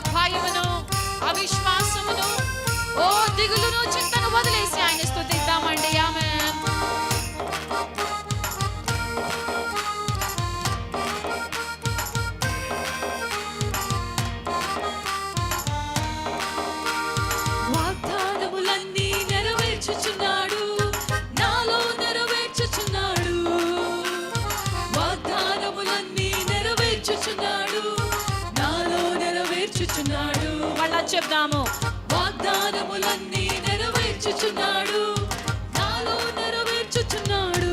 Kyle నెరవేర్చుచున్నాడు మళ్ళా చెప్దాము. వాగ్దానములన్నీ నెరవేర్చుచున్నాడు. నాలో నెరవేర్చుచున్నాడు.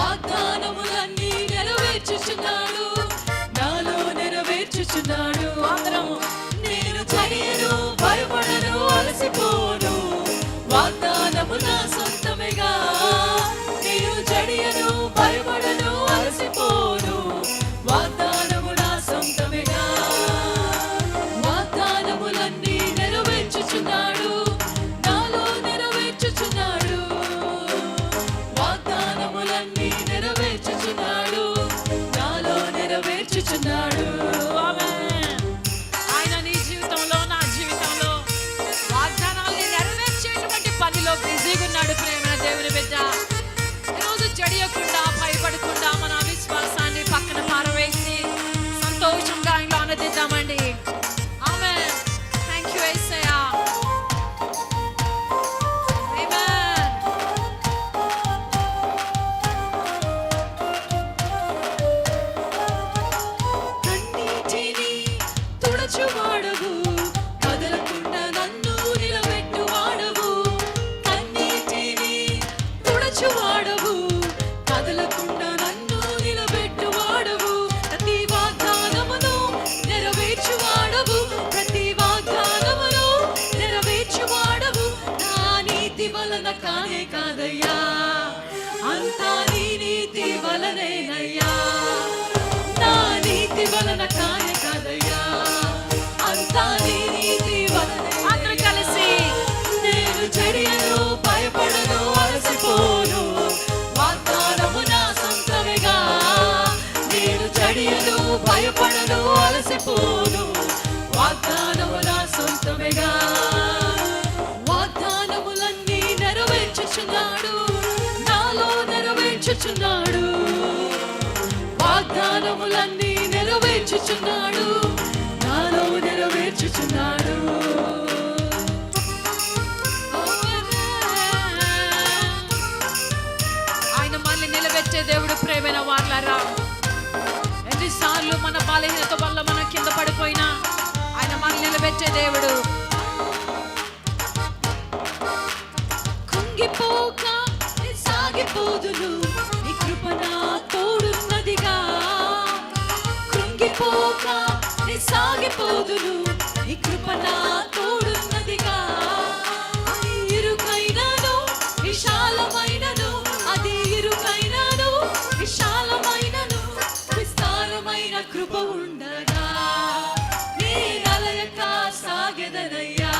వాగ్దానములన్నీ నెరవేర్చుచున్నాడు. నాలో నెరవేర్చుచున్నాడు. వలన కానే కాదయ్యా అంతా నీ నీతి వలనేనయ్యా నా నీతి వలన కానే కాదయ్యా అంతా నీ నీతి వలనే అందరూ కలిసి నేను చర్యను భయపడను అలసిపోను వాగ్దానము నా సొంతమేగా నేను చర్యను భయపడను అలసిపోను వాగ్దానము నా సొంతమేగా నెరవేర్చుచున్నాడు వాగ్దానములన్నీ నెరవేర్చుచున్నాడు. నాలో నెరవేర్చుచున్నాడు. ఆయన మళ్ళీ నిలబెట్టే దేవుడు ప్రేమైన వాళ్ళరా ఎన్నిసార్లు మన బలహీనత వల్ల మనం కింద పడిపోయినా ఆయన మళ్ళీ నిలబెట్టే దేవుడు. కుంగిపోక సాగిపోదును సాగిపోదును నీ కృప నా తోడున్నదిగా. అది ఇరుకైనను విశాలమైనను అది ఇరుకైనను విశాలమైనను విస్తారమైన కృప ఉండగా. నీ నలయక సాగెదనయ్యా.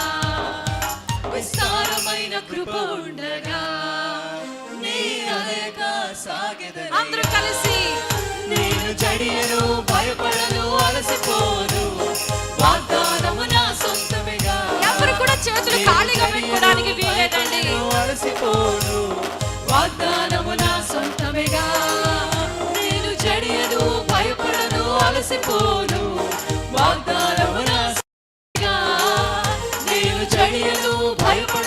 విస్తారమైన కృప ఉండగా. నీ అలయక సాగెదనయ్యా. అందరూ కలిసి పెట్టుకోవడానికి వీలేదండి. అలసిపోను వాగ్దానము నా సొంతమేగా. నేను జడియను భయపడను అలసిపోను. వాగ్దానము నా నేను జడియను భయపడను